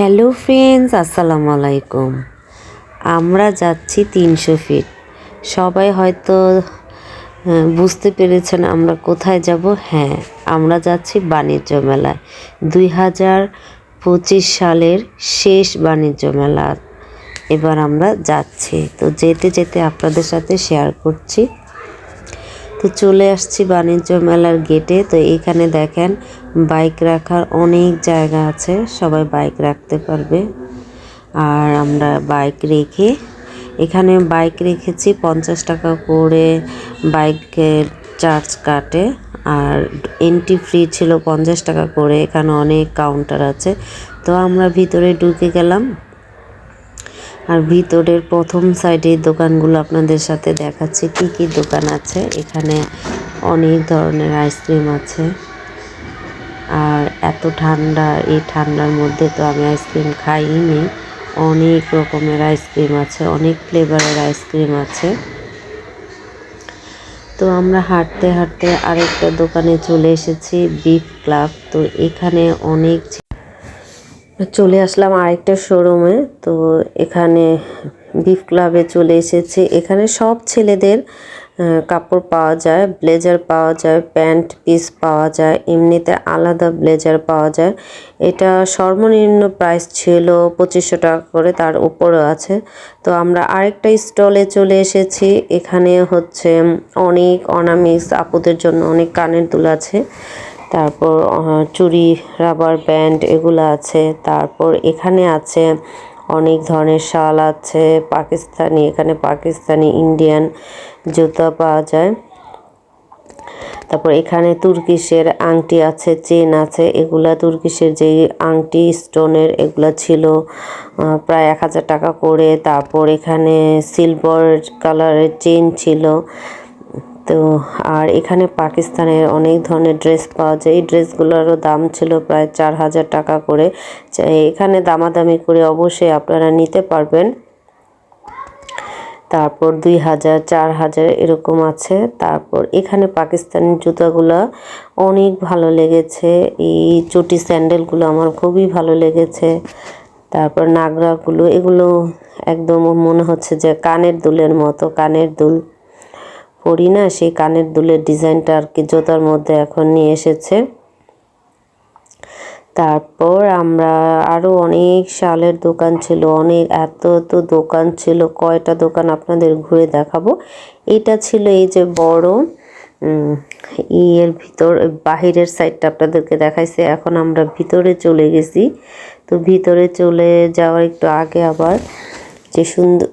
Hello friends, আসসালামু আলাইকুম। আমরা যাচ্ছি তিনশো ফিট। সবাই হয়তো বুঝতে পেরেছেন আমরা কোথায় যাব? হ্যাঁ আমরা যাচ্ছি বাণিজ্য মেলায়। দুই হাজার পঁচিশ সালের শেষ বাণিজ্য মেলা। এবার আমরা যাচ্ছি। তো যেতে যেতে আপনাদের সাথে শেয়ার করছি। তো চলে আসছি বাণিজ্য মেলার গেটে তো এখানে দেখেন বাইক রাখার অনেক জায়গা আছে, সবাই বাইক রাখতে পারবে। আর আমরা বাইক রেখে, এখানে বাইক রেখেছি পঞ্চাশ টাকা করে বাইকের চার্জ কাটে। আর এন্ট্রি ফ্রি ছিল পঞ্চাশ টাকা করে, এখানে অনেক কাউন্টার আছে। তো আমরা ভিতরে ঢুকে গেলাম। আর ভিতরের প্রথম সাইডে দোকানগুলো আপনাদের সাথে দেখাচ্ছি, কি কি দোকান আছে। এখানে অনেক ধরনের আইসক্রিম আছে। আর এত ঠান্ডা, এই ঠান্ডার মধ্যে তো আমি আইসক্রিম খাইনি। অনেক রকমের আইসক্রিম আছে, অনেক ফ্লেভারের আইসক্রিম আছে। তো আমরা হাঁটতে হাঁটতে আরেকটা দোকানে চলে এসেছি, বিফ ক্লাব। তো এখানে অনেক চলে আসলাম আরেকটা শোরুমে। তো এখানে বিফ ক্লাবে চলে এসেছে। এখানে সব ছেলেদের কাপড় পাওয়া যায়, ব্লেজার পাওয়া যায়, প্যান্ট পিস পাওয়া যায়, এমনিতে আলাদা ব্লেজার পাওয়া যায়। এটা সর্বনিম্ন প্রাইস ছিল পঁচিশশো টাকা করে, তার উপরেও আছে। তো আমরা আরেকটা স্টলে চলে এসেছি। এখানে হচ্ছে অনেক অনামিক্স আপুদের জন্য অনেক কানের দুল আছে। তারপর চুড়ি রাবার ব্যান্ড এগুলো আছে। তারপর এখানে আছে অনেক ধরনের শাল আছে, পাকিস্তানি, এখানে পাকিস্তানি ইন্ডিয়ান জুতা পাওয়া যায়। তারপর এখানে তুর্কিশের আংটি আছে, চেন আছে। এগুলা তুর্কিশের যে আংটি, স্টোনের এগুলা ছিল প্রায় এক হাজার টাকা করে। তারপর এখানে সিলভার কালারের চেন ছিল। তো আর এখানে পাকিস্তানের অনেক ধরনের ড্রেস পাওয়া যায়। এই ড্রেসগুলোরও দাম ছিল প্রায় চার হাজার টাকা করে। এখানে দামাদামি করে অবশ্যই আপনারা নিতে পারবেন। তারপর দুই হাজার, চার হাজার এরকম আছে। তারপর এখানে পাকিস্তানি জুতাগুলো অনেক ভালো লেগেছে। এই চটি স্যান্ডেলগুলো আমার খুবই ভালো লেগেছে। তারপর নাগরাগুলো, এগুলো একদম মনে হচ্ছে যে কানের দুলের মতো, কানের দুল। পরি না, সেই কানের দুলের ডিজাইনটা আর কি জুতার মধ্যে এখন নিয়ে এসেছে। তারপর আমরা আরও অনেক শালের দোকান ছিল, অনেক এত এত দোকান ছিল, কয়টা দোকান আপনাদের ঘুরে দেখাবো। এটা ছিল এই যে বড় ইয়ের ভিতর, বাহিরের সাইডটা আপনাদেরকে দেখাইছে। এখন আমরা ভিতরে চলে গেছি। তো ভিতরে চলে যাওয়ার একটু আগে আবার যে সুন্দর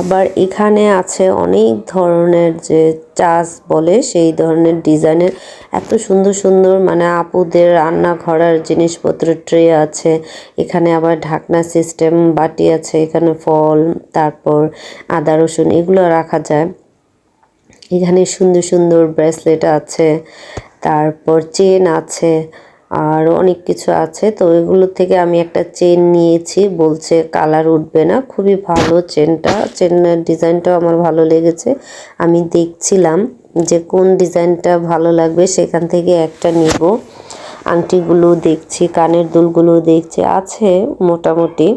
আবার এখানে আছে অনেক ধরনের যে চাষ বলে সেই ধরনের ডিজাইনের এত সুন্দর সুন্দর মানে আপুদের রান্না ঘরার জিনিসপত্র ট্রে আছে। এখানে আবার ঢাকনা সিস্টেম বাটি আছে, এখানে ফল, তারপর আদা, রসুন এগুলো রাখা যায়। এখানে সুন্দর সুন্দর ব্রেসলেট আছে, তারপর চেন আছে আর অনেক কিছু আছে। তো এগুলো থেকে আমি একটা চেন নিয়েছি। বলছে কালার উঠবে না। খুবই ভালো চেনটা চেনের ডিজাইনটাও আমার ভালো লেগেছে। আমি দেখছিলাম যে কোন ডিজাইনটা ভালো লাগবে। সেখান থেকে একটা নিব। আংটিগুলো দেখছি, কানের দুলগুলো দেখছি। আছে মোটামুটি।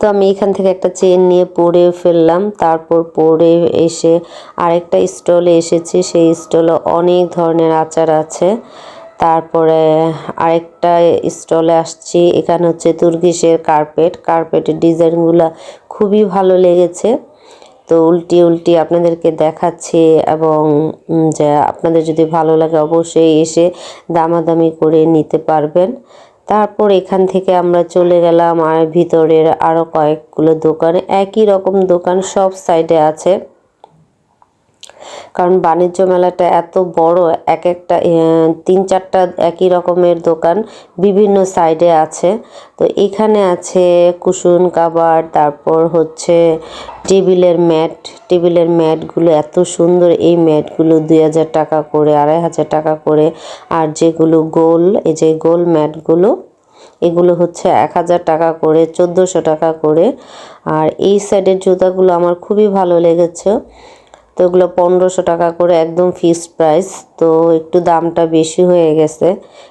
তো আমি এখান থেকে একটা চেন নিয়ে পরে ফেললাম। তারপর পরে এসে আরেকটা স্টলে এসেছি। সেই স্টলে অনেক ধরনের আচার আছে। তারপরে আরেকটা স্টলে আসছি, এখানে হচ্ছে তুর্কিশের কার্পেট। কার্পেটের ডিজাইনগুলো খুবই ভালো লেগেছে। তো উল্টি উল্টি আপনাদেরকে দেখাচ্ছি এবং যে আপনাদের যদি ভালো লাগে অবশ্যই এসে দামাদামি করে নিতে পারবেন। তারপর এখান থেকে আমরা চলে গেলাম আর ভিতরের আরও কয়েকগুলো দোকানে। একই রকম দোকান সব সাইডে আছে। কারণ বাণিজ্য মেলাটা এত বড়, এক একটা তিন চারটা একই রকমের দোকান বিভিন্ন সাইডে আছে। তো এখানে আছে কুসুন কাবার তারপর হচ্ছে টেবিলের ম্যাট। টেবিলের ম্যাটগুলো এত সুন্দর, এই ম্যাটগুলো দুই হাজার টাকা করে, আড়াই হাজার টাকা করে। আর যেগুলো গোল, এই যে গোল ম্যাটগুলো, এগুলো হচ্ছে এক হাজার টাকা করে, চোদ্দোশো টাকা করে। আর এই সাইডের জুতাগুলো আমার খুবই ভালো লেগেছে। তো এগুলো পনেরোশো টাকা করে একদম ফিক্সড প্রাইস তো একটু দামটা বেশি হয়ে গেছে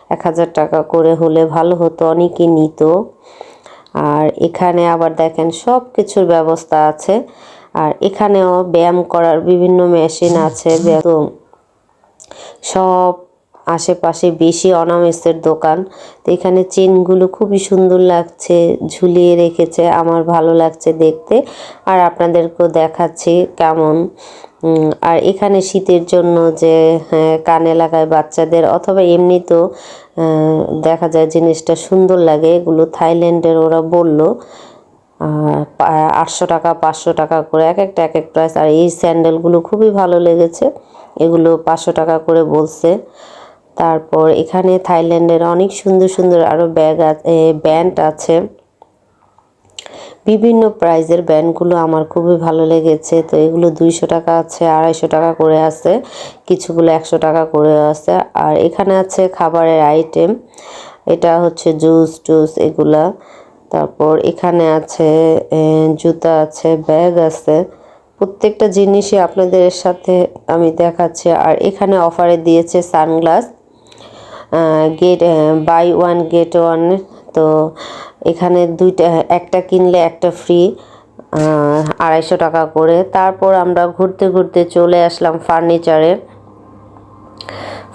এক হাজার টাকা করে হলে ভালো হতো অনেকে নিত। আর এখানে আবার দেখেন সব কিছুর ব্যবস্থা আছে। আর এখানেও ব্যায়াম করার বিভিন্ন মেশিন আছে। তো সব আশেপাশে বেশি অনামেসের দোকান। তো এখানে চেনগুলো খুবই সুন্দর লাগছে ঝুলিয়ে রেখেছে আমার ভালো লাগছে দেখতে। আর আপনাদেরকেও দেখাচ্ছি কেমন। আর এখানে শীতের জন্য যে হ্যাঁ, কানে লাগায় বাচ্চাদের অথবা এমনিতেও দেখা যায় জিনিসটা সুন্দর লাগে এগুলো থাইল্যান্ডের ওরা বলল আটশো টাকা পাঁচশো টাকা করে এক একটা এক এক প্রাইস আর এই স্যান্ডেলগুলো খুবই ভালো লেগেছে এগুলো পাঁচশো টাকা করে বলছে তারপর এখানে থাইল্যান্ডের অনেক সুন্দর সুন্দর আরও ব্যাগ ব্যান্ড আছে বিভিন্ন প্রাইজের ব্যান্ডগুলো আমার খুবই ভালো লেগেছে। তো এগুলো দুইশো টাকা আছে, আড়াইশো টাকা করে আছে, কিছুগুলো একশো টাকা করে আছে। আর এখানে আছে খাবারের আইটেম এটা হচ্ছে জুস টুস এগুলা। তারপর এখানে আছে জুতা আছে ব্যাগ আছে। প্রত্যেকটা জিনিসই আপনাদের সাথে আমি দেখাচ্ছি। আর এখানে অফারে দিয়েছে sunglass get buy one get one তো এখানে দুইটা, একটা কিনলে একটা ফ্রি আড়াইশো টাকা করে। তারপর আমরা ঘুরতে ঘুরতে চলে আসলাম ফার্নিচারে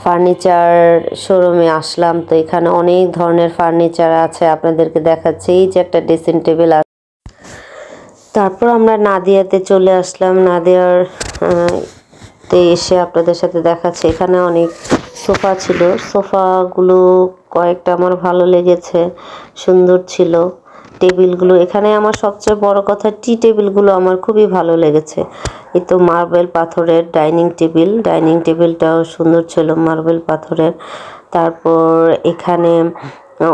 ফার্নিচার শোরুমে আসলাম তো এখানে অনেক ধরনের ফার্নিচার আছে, আপনাদেরকে দেখাচ্ছি। এই যে একটা ড্রেসিং টেবিল আছে তারপর আমরা নাদিয়াতে চলে আসলাম। নাদিয়ার তে এসে আপনাদের সাথে দেখাচ্ছে। এখানে অনেক সোফা ছিল। সোফাগুলো কয়েকটা আমার ভালো লেগেছে, সুন্দর ছিল। টেবিলগুলো, এখানে আমার সবচেয়ে বড় কথা, টি টেবিলগুলো আমার খুবই ভালো লেগেছে। এই তো মার্বেল পাথরের ডাইনিং টেবিল, ডাইনিং টেবিলটাও সুন্দর ছিল মার্বেল পাথরের। তারপর এখানে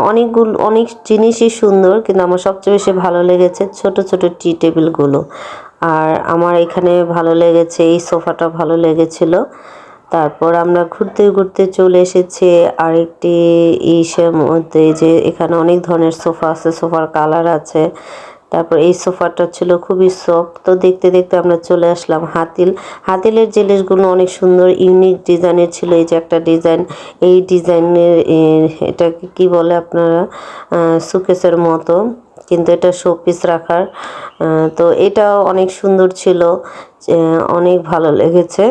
অনেকগুলো, অনেক জিনিসই সুন্দর, কিন্তু আমার সবচেয়ে বেশি ভালো লেগেছে ছোট ছোট টি টেবিলগুলো। আর আমার এখানে ভালো লেগেছে, এই সোফাটা ভালো লেগেছিল। তারপর আমরা ঘুরতে ঘুরতে চলে এসেছি আরেকটি ইসের মধ্যে যে এখানে অনেক ধরনের সোফা আছে, সোফার কালার আছে। তারপর এই সোফাটা ছিল খুবই সফট। তো দেখতে দেখতে আমরা চলে আসলাম হাতিল। হাতিলের জিনিসগুলো অনেক সুন্দর, ইউনিক ডিজাইনের ছিল। এই যে একটা ডিজাইন, এই ডিজাইনের এটাকে কি বলে আপনারা? সুকেসের মতো। কিন্তু এটা শোপিস রাখার। তো এটাও অনেক সুন্দর ছিল। অনেক ভালো লেগেছে।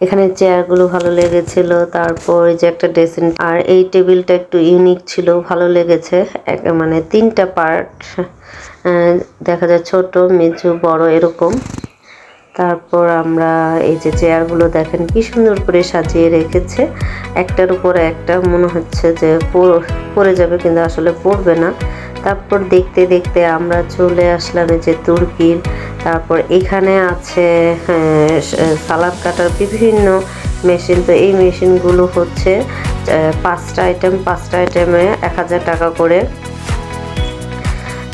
এখানে চেয়ারগুলো ভালো লেগেছিল, তারপর যে একটা ড্রেসিং আর এই টেবিলটা একটু ইউনিক ছিল, ভালো লেগেছে। এক মানে তিনটা পার্ট দেখা যায় ছোট মেজু বড় এরকম। তারপর আমরা এই যে চেয়ারগুলো দেখেন, কি সুন্দর করে সাজিয়ে রেখেছে। একটার উপর একটা, মনে হচ্ছে যে পড়ে যাবে কিন্তু আসলে পড়বে না। তারপর দেখতে দেখতে আমরা চলে আসলাম এই যে তুর্কির তারপর এখানে আছে হ্যাঁ, সালাদ কাটার বিভিন্ন মেশিন। তো এই মেশিনগুলো হচ্ছে পাঁচটা আইটেম পাঁচটা আইটেমে এক হাজার টাকা করে।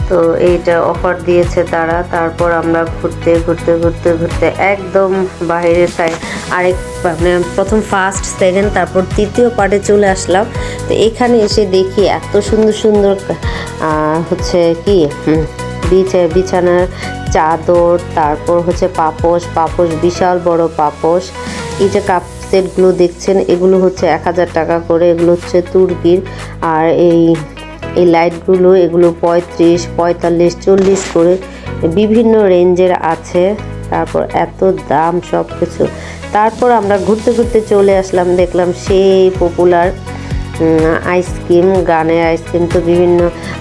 তো এইটা অফার দিয়েছে তারা। তারপর আমরা ঘুরতে ঘুরতে ঘুরতে ঘুরতে একদম বাইরের সাইড আরেক মানে প্রথম ফার্স্ট সেকেন্ড তারপর তৃতীয় পার্টে চলে আসলাম। তো এখানে এসে দেখি এত সুন্দর সুন্দর হচ্ছে কি বিছানার চাদর, তারপর হচ্ছে পাপোশ পাপোশ বিশাল বড় পাপোশ। এই যে কাপ সেটগুলো দেখছেন, এগুলো হচ্ছে এক হাজার টাকা করে, এগুলো হচ্ছে তুর্কির আর এই এই লাইটগুলো এগুলো পঁয়ত্রিশ, পঁয়তাল্লিশ, চল্লিশ করে বিভিন্ন রেঞ্জের আছে। তারপর এত দাম সব কিছু তারপর আমরা ঘুরতে ঘুরতে চলে আসলাম, দেখলাম সেই পপুলার আইসক্রিম গানের আইসক্রিম তো বিভিন্ন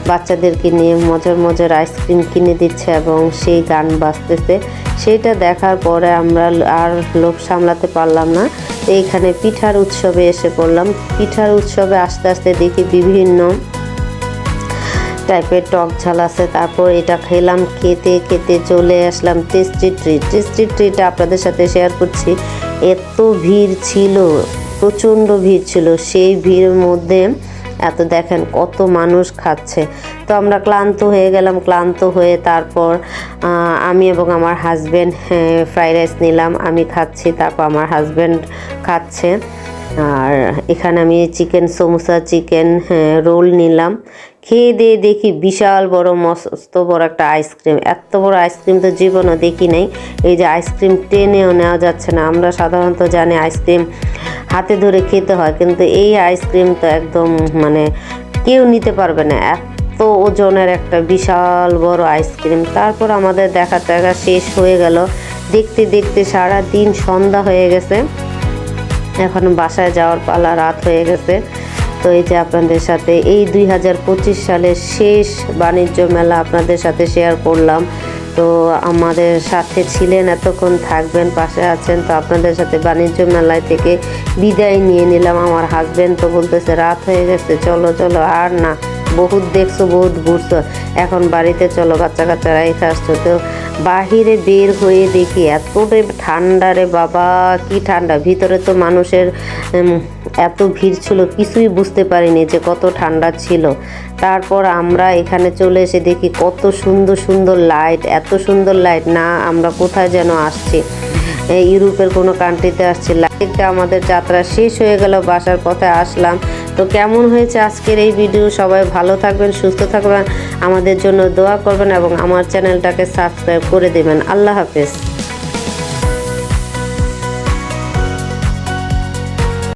বাচ্চাদেরকে নিয়ে মজার মজার আইসক্রিম কিনে দিচ্ছে এবং সেই গান বাজতেছে। সেইটা দেখার পরে আমরা আর লোভ সামলাতে পারলাম না। এইখানে পিঠার উৎসবে এসে পড়লাম। পিঠার উৎসবে আস্তে আস্তে দেখি বিভিন্ন টাইপের টক ঝাল আছে। তারপর এটা খেলাম, খেতে খেতে চলে আসলাম টেস্টি ট্রিট টেস্টি ট্রিটা আপনাদের সাথে শেয়ার করছি। এত ভিড় ছিল। প্রচণ্ড ভিড় ছিল। সেই ভিড়ের মধ্যে এত দেখেন কত মানুষ খাচ্ছে। তো আমরা ক্লান্ত হয়ে গেলাম, ক্লান্ত হয়ে তারপর আমি এবং আমার হাজব্যান্ড ফ্রাইড রাইস নিলাম। আমি খাচ্ছি, তারপর আমার হাজব্যান্ড খাচ্ছে। আর এখানে আমি চিকেন সমোসা চিকেন রোল নিলাম। খেয়ে দিয়ে দেখি বিশাল বড় মস্ত বড় একটা আইসক্রিম। এত বড় আইসক্রিম তো জীবনও দেখি নাই। এই যে আইসক্রিম টেনেও নেওয়া যাচ্ছে না। আমরা সাধারণত জানি আইসক্রিম হাতে ধরে খেতে হয়, কিন্তু এই আইসক্রিম তো একদম মানে কেউ নিতে পারবে না। এত ওজনের একটা বিশাল বড় আইসক্রিম। তারপর আমাদের দেখা টাকা শেষ হয়ে গেল। দেখতে দেখতে সারা দিন সন্ধ্যা হয়ে গেছে। এখন বাসায় যাওয়ার পালা রাত হয়ে গেছে। তো এই যে আপনাদের সাথে। এই দুই হাজার পঁচিশ সালের শেষ বাণিজ্য মেলা আপনাদের সাথে শেয়ার করলাম। তো আমাদের সাথে ছিলেন, এতক্ষণ থাকবেন, পাশে আছেন, তো আপনাদের সাথে বাণিজ্য মেলায় থেকে বিদায় নিয়ে নিলাম। আমার হাজবেন্ড তো বলতেছে, রাত হয়ে গেছে, চলো চলো, আর না, বহুত দেখছ, বহুত ঘুরছো। এখন বাড়িতে চলো বাচ্চা কাচ্চারা রেখে আসছো, তো বাহিরে বের হয়ে দেখি, এতটাই ঠান্ডা রে বাবা, কি ঠান্ডা। ভিতরে তো মানুষের এত ভিড় ছিল, কিছুই বুঝতে পারিনি যে কত ঠান্ডা ছিল। তারপর আমরা এখানে চলে এসে দেখি কত সুন্দর সুন্দর লাইট, এত সুন্দর লাইট, না, আমরা কোথায় যেন আসছি। ইউরোপের কোনো কান্ট্রিতে আসছি লাইটটা আমাদের যাত্রা শেষ হয়ে গেল, বাসার পথে আসলাম। তো কেমন হয়েছে আজকের এই ভিডিও সবাই ভালো থাকবেন, সুস্থ থাকবেন। আমাদের জন্য দোয়া করবেন এবং আমার চ্যানেলটাকে সাবস্ক্রাইব করে দেবেন। আল্লাহ হাফেজ।